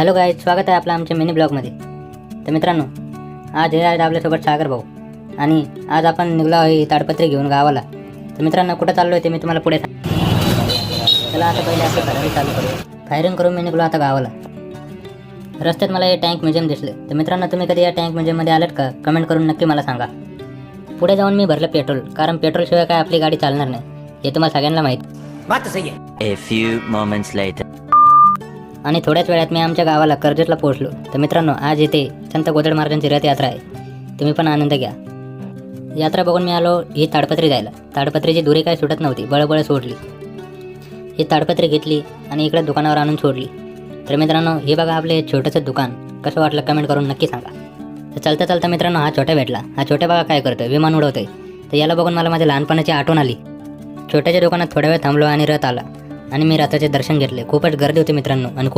Hello गाय स्वागत आहे आपलं आमच्या मिनी ब्लॉगमध्ये. तर मित्रांनो आज हे आहेत आपल्यासोबत सागर भाऊ आणि आज आपण निघलो आहे ही ताडपत्री घेऊन गावाला. तर मित्रांनो कुठं चाललो आहे ते मी तुम्हाला पुढे चला आता पहिले आपलं घराने चालू करू फायरिंग करून मी निघलो आता गावाला. रस्त्यात मला हे टँक म्युझियम दिसले. तर मित्रांनो तुम्ही कधी या टँक म्युझियममध्ये आलात का? कमेंट करून नक्की मला सांगा. पुढे जाऊन मी भरलं पेट्रोल कारण पेट्रोलशिवाय काय आपली गाडी चालणार नाही हे तुम्हाला सगळ्यांना माहीत. A few moments later. आणि थोड्याच वेळात मी आमच्या गावाला कर्जतला पोहोचलो. तर मित्रांनो आज इथे संत गोदड महाराजांची रथयात्रा आहे. तुम्ही पण आनंद घ्या. यात्रा बघून मी आलो ही ताडपत्री जायला. ताडपत्रीची दुरी काय सुटत नव्हती बळबळ सोडली. ही ताडपत्री घेतली आणि इकडे दुकानावर आणून सोडली. तर मित्रांनो हे बघा आपले छोटंसं दुकान. कसं वाटलं कमेंट करून नक्की सांगा. तर चालता चालता मित्रांनो हा छोटा भेटला. हा छोट्या बघा काय करतोय विमान उडवतोय. तर याला बघून मला माझ्या लहानपणाची आठवण आली. छोट्याच्या दुकानात थोड्या वेळ थांबलो आणि रथ आला. आणि मी रात्रीचे दर्शन घेतले. खूपच गर्दी होती मित्रांनो आणि खूप